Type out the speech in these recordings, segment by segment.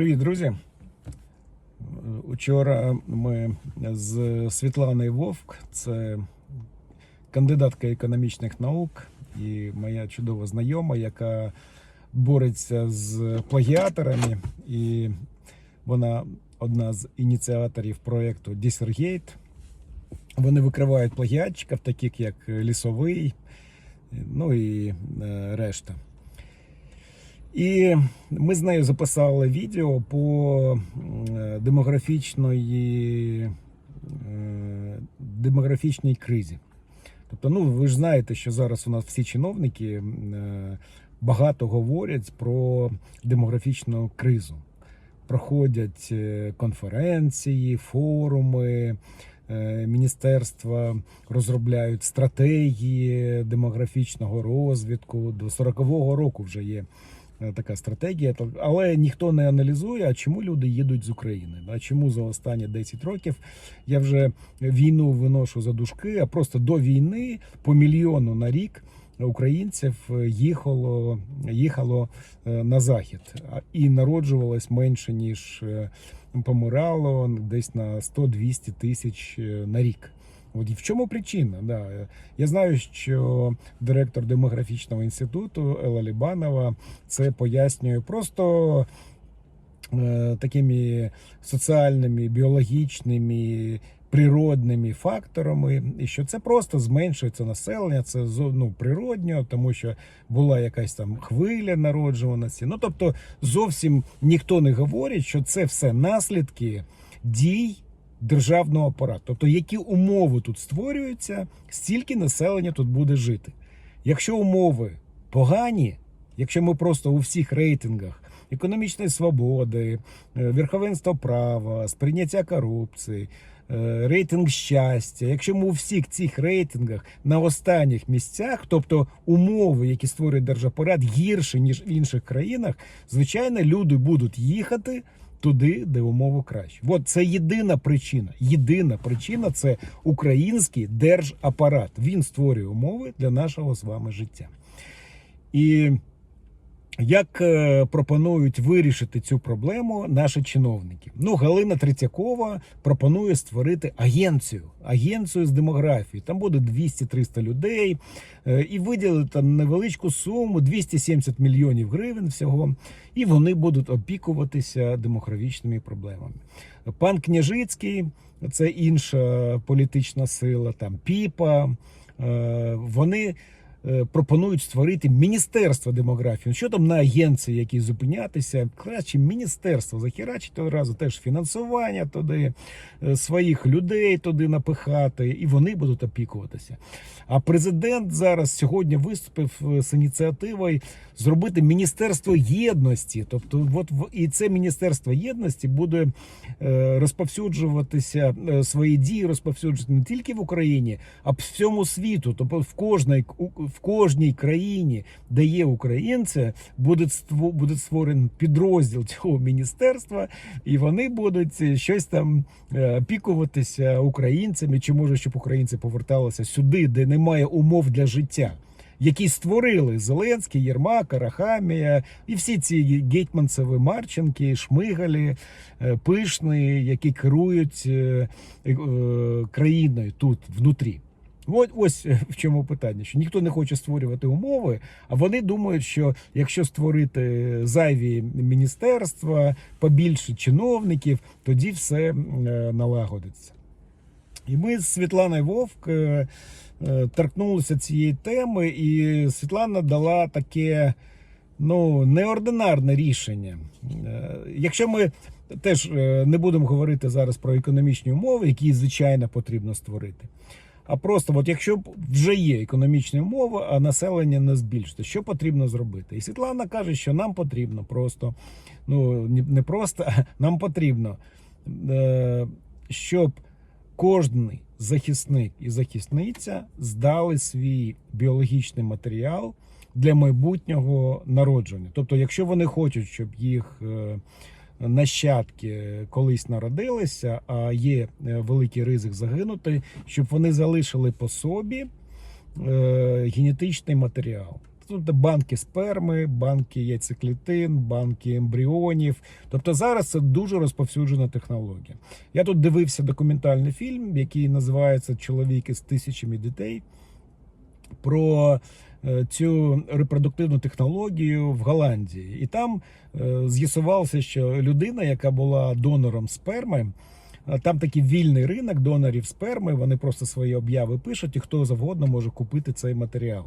Привіт, друзі. Учора ми з Світланою Вовк, це кандидатка економічних наук і моя чудова знайома, яка бореться з плагіаторами, і вона одна з ініціаторів проєкту Dissergate. Вони викривають плагіатчиків, таких як Лісовий, ну і е, решта. І ми з нею записали відео по е, демографічної, е, демографічній кризі. Тобто, ну ви ж знаєте, що зараз у нас всі чиновники е, багато говорять про демографічну кризу. Проходять конференції, форуми, міністерства розробляють стратегії демографічного розвитку. До 40-го року вже є така стратегія, але ніхто не аналізує, а чому люди їдуть з України. Да? Чому за останні 10 років я вже війну виношу за дужки, а просто до війни по мільйону на рік українців е, їхало, їхало е, на захід і народжувалось менше ніж е, помирало десь на 100-200 тисяч е, на рік. От і в чому причина? Да. Я знаю, що директор демографічного інституту Елла Лібанова це пояснює просто е, такими соціальними, біологічними, природними факторами, і що це просто зменшується населення, це ну, природньо, тому що була якась там хвиля народжуваності. Ну тобто, зовсім ніхто не говорить, що це все наслідки дій державного апарату. Тобто, які умови тут створюються, стільки населення тут буде жити. Якщо умови погані, якщо ми просто у всіх рейтингах економічної свободи, е, верховенства права, сприйняття корупції, е, рейтинг щастя, якщо ми у всіх цих рейтингах на останніх місцях, тобто умови, які створює держапарат, гірші ніж в інших країнах, звичайно, люди будуть їхати. Туди, де умови краще. От це єдина причина. Єдина причина це український держапарат. Він створює умови для нашого з вами життя. І як е, пропонують вирішити цю проблему наші чиновники? Ну, Галина Третьякова пропонує створити агенцію, агенцію з демографії. Там буде 200-300 людей е, і виділити невеличку суму 270 мільйонів гривень всього, і вони будуть опікуватися демографічними проблемами. Пан Княжицький, це інша політична сила, там Піпа. е, Вони пропонують створити міністерство демографії. Що там на агенції, які зупинятися? Краще міністерство захерачити одразу теж фінансування туди, е, своїх людей туди напихати, і вони будуть опікуватися. А президент зараз сьогодні виступив е, з ініціативою зробити міністерство єдності. Тобто, от і це міністерство єдності буде е, розповсюджуватися е, свої дії, розповсюджувати не тільки в Україні, а по всьому світу. Тобто в кожній в кожній країні, де є українці, буде ство- буде створений підрозділ цього міністерства, і вони будуть е, щось там е, опікуватися українцями, чи може, щоб українці поверталися сюди, де немає умов для життя. Які створили Зеленський, Єрмак, Арахамія і всі ці гетьманцеви Марченки, Шмигалі, е, Пишний, які керують країною тут внутрі. От ось е, в чому питання, що ніхто не хоче створювати умови, а вони думають, що якщо створити зайві міністерства, побільше чиновників, тоді все е, налагодиться. І ми з Світланою Вовк е, торкнулися цієї теми, і Світлана дала таке ну, неординарне рішення. Якщо ми теж не будемо говорити зараз про економічні умови, які звичайно потрібно створити. А просто, от якщо вже є економічні умови, а населення не збільшити, що потрібно зробити? І Світлана каже, що нам потрібно просто, ну не просто, нам потрібно, е, щоб кожний захисник і захисниця здали свій біологічний матеріал для майбутнього народження. Тобто, якщо вони хочуть, щоб їх е, нащадки колись народилися, а є е, великий ризик загинути, щоб вони залишили по собі е, генетичний матеріал. Тобто банки сперми, банки яйцеклітин, банки ембріонів. Тобто зараз це дуже розповсюджена технологія. Я тут дивився документальний фільм, який називається Чоловік із тисячами дітей. Про е, цю репродуктивну технологію в Голландії. І там е, з'ясувалося, що людина, яка була донором сперми, там такий вільний ринок донорів сперми, вони просто свої обяви пишуть, і хто завгодно може купити цей матеріал.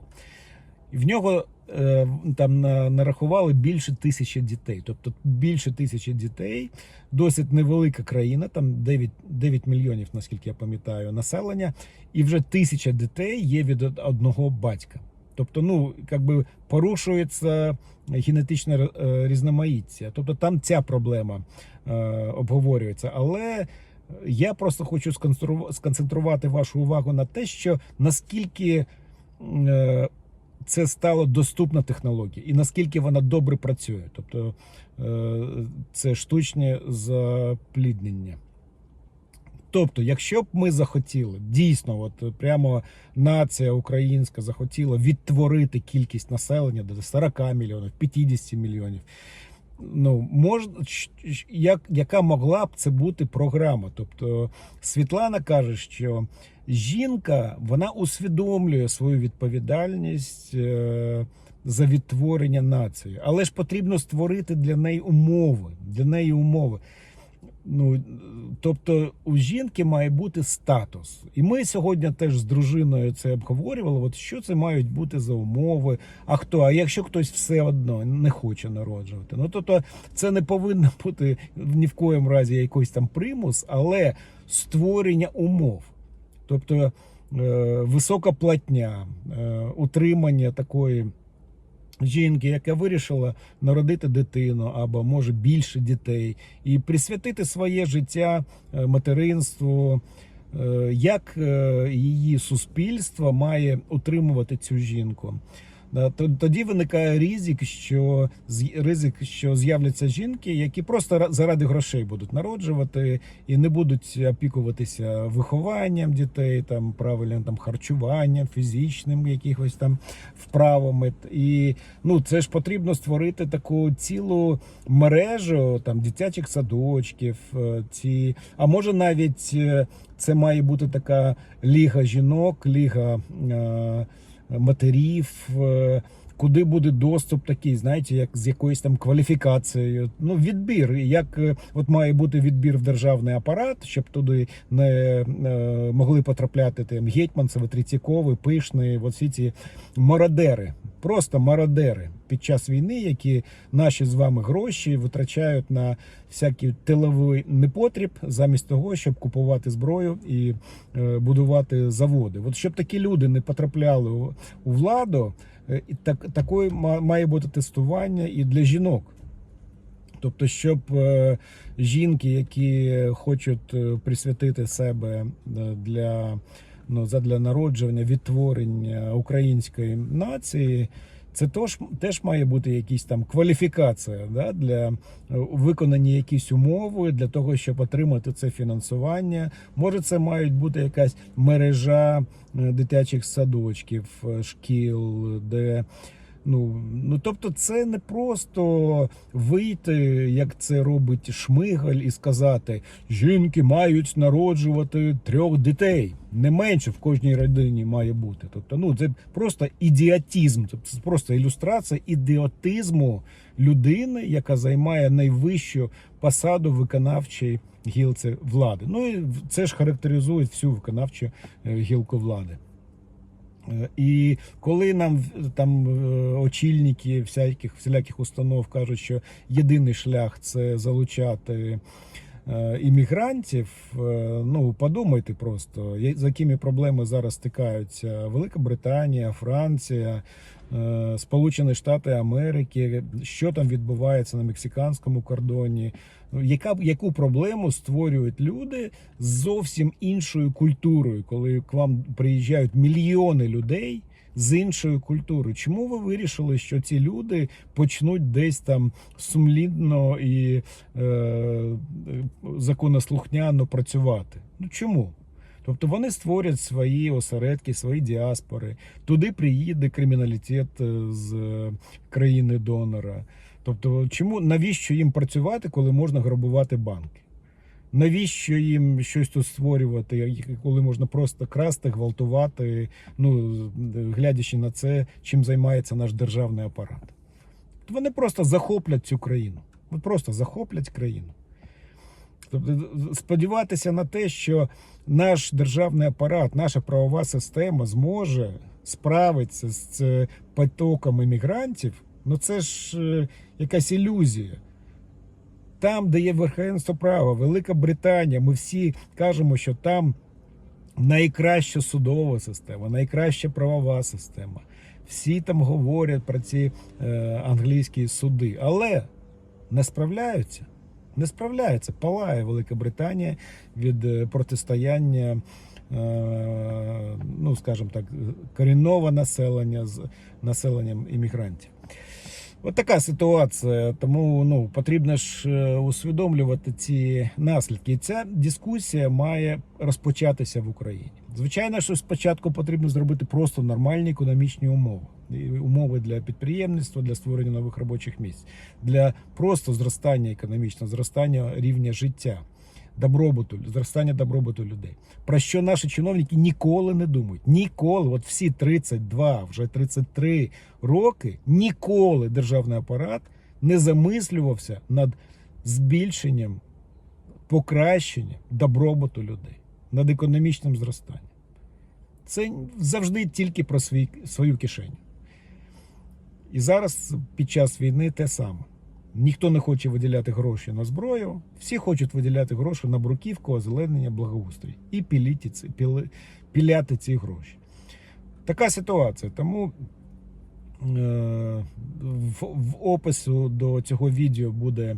В нього е, там нарахували більше тисячі дітей. Тобто більше тисячі дітей, досить невелика країна, там 9, 9 мільйонів, наскільки я пам'ятаю, населення, і вже тисяча дітей є від одного батька. Тобто, ну, якби порушується генетичне е, різноманіття. Тобто там ця проблема е, обговорюється. Але я просто хочу сконцентрувати вашу увагу на те, що наскільки е, це стало доступна технологія, і наскільки вона добре працює. Тобто е, це штучне запліднення. Тобто, якщо б ми захотіли, дійсно, от прямо нація українська захотіла відтворити кількість населення до 40 мільйонів, 50 мільйонів. Ну, мож, щ- щ- як, яка могла б це бути програма? Тобто Світлана каже, що жінка вона усвідомлює свою відповідальність е, за відтворення нації, але ж потрібно створити для неї умови. Для неї умови. Ну, тобто у жінки має бути статус. І ми сьогодні теж з дружиною це обговорювали. От що це мають бути за умови? А хто? А якщо хтось все одно не хоче народжувати? Ну тобто це не повинно бути ні в коєму разі якийсь там примус, але створення умов. Тобто е, висока платня, е, утримання такої жінки, яка вирішила народити дитину або може більше дітей, і присвятити своє життя е, материнству. е, Як е, її суспільство має утримувати цю жінку? То- Тоді виникає ризик, що ризик, що з'являться жінки, які просто заради грошей будуть народжувати і не будуть опікуватися вихованням дітей, там правильним там харчуванням, фізичним якихось там вправами. І ну це ж потрібно створити таку цілу мережу там дитячих садочків. е, Ці а може навіть е, це має бути така ліга жінок, ліга. е, матерів, е, куди буде доступ такий, знаєте, як з якоюсь там кваліфікацією. Ну, відбір. Як е, от має бути відбір в державний апарат, щоб туди не е, могли потрапляти там Гетьманцеви, Третьякови, Пишний, от всі ці мародери, просто мародери під час війни, які наші з вами гроші витрачають на всякий тиловий непотріб, замість того, щоб купувати зброю і е, будувати заводи. От щоб такі люди не потрапляли у, владу, так такою ма- має бути тестування і для жінок. Тобто, щоб е, жінки, які хочуть е, присвятити себе е, для, ну, задля народження, відтворення української нації, це тож, теж має бути якісь там кваліфікація да, для е, виконання якісь умови для того, щоб отримати це фінансування. Може, це мають бути якась мережа е, дитячих садочків, е, шкіл, де Ну, ну тобто, це не просто вийти, як це робить Шмигаль, і сказати: жінки мають народжувати трьох дітей. Не менше в кожній родині має бути. Тобто, ну це просто ідіотизм, тобто це просто ілюстрація ідіотизму людини, яка займає найвищу посаду виконавчої гілці влади. Ну і це ж характеризує всю виконавчу е, гілку влади. Е, І коли нам там е, очільники всяких всіляких установ кажуть, що єдиний шлях це залучати іммігрантів, е, ну подумайте просто, з якими проблемами зараз стикаються Велика Британія, Франція, е, Сполучені Штати Америки, що там відбувається на мексиканському кордоні. Ну, Яка яку проблему створюють люди з зовсім іншою культурою, коли к вам приїжджають мільйони людей з іншою культурою? Чому ви вирішили, що ці люди почнуть десь там сумлінно і е, законослухняно працювати? Ну чому? Тобто вони створять свої осередки, свої діаспори. Туди приїде криміналітет е, з е, країни донора. Тобто, чому навіщо їм працювати, коли можна грабувати банки? Навіщо їм щось тут створювати, коли можна просто красти, гвалтувати, ну глядячи на це, чим займається наш державний апарат? Вони просто захоплять цю країну. От просто захоплять країну. Тобто сподіватися на те, що наш державний апарат, наша правова система зможе справитися з е, потоком іммігрантів, ну це ж е, якась ілюзія. Там, де є верховенство права, Велика Британія, ми всі кажемо, що там найкраща судова система, найкраща правова система. Всі там говорять про ці е, англійські суди, але не справляються. Не справляється. Палає Велика Британія від е, протистояння, е, ну скажімо так, корінного населення з населенням іммігрантів. От така ситуація. Тому ну, потрібно ж е, усвідомлювати ці наслідки. І ця дискусія має розпочатися в Україні. Звичайно, що спочатку потрібно зробити просто нормальні економічні умови. Умови для підприємництва, для створення нових робочих місць, для просто зростання економічного, зростання рівня життя, добробуту, зростання добробуту людей. Про що наші чиновники ніколи не думають. Ніколи, от всі 32, вже 33 роки, ніколи державний апарат не замислювався над збільшенням, покращенням добробуту людей, над економічним зростанням. Це завжди тільки про свій, свою кишеню. І зараз під час війни те саме. Ніхто не хоче виділяти гроші на зброю, всі хочуть виділяти гроші на бруківку, озеленення, благоустрій і піліти ці, піли, піляти ці гроші. Така ситуація. Тому е, в, в опису до цього відео буде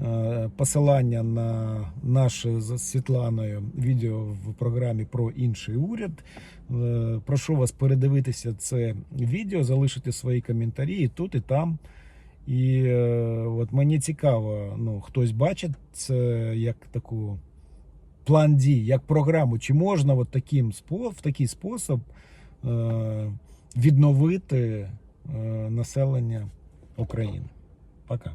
е, посилання на наше з Світланою відео в програмі про інший уряд. Е, прошу вас передивитися це відео, залишити свої коментарі і тут, і там. І е, от мені цікаво, ну хтось бачить це як таку план дій, як програму, чи можна от таким в такий спосіб е, відновити е, населення України. Пока.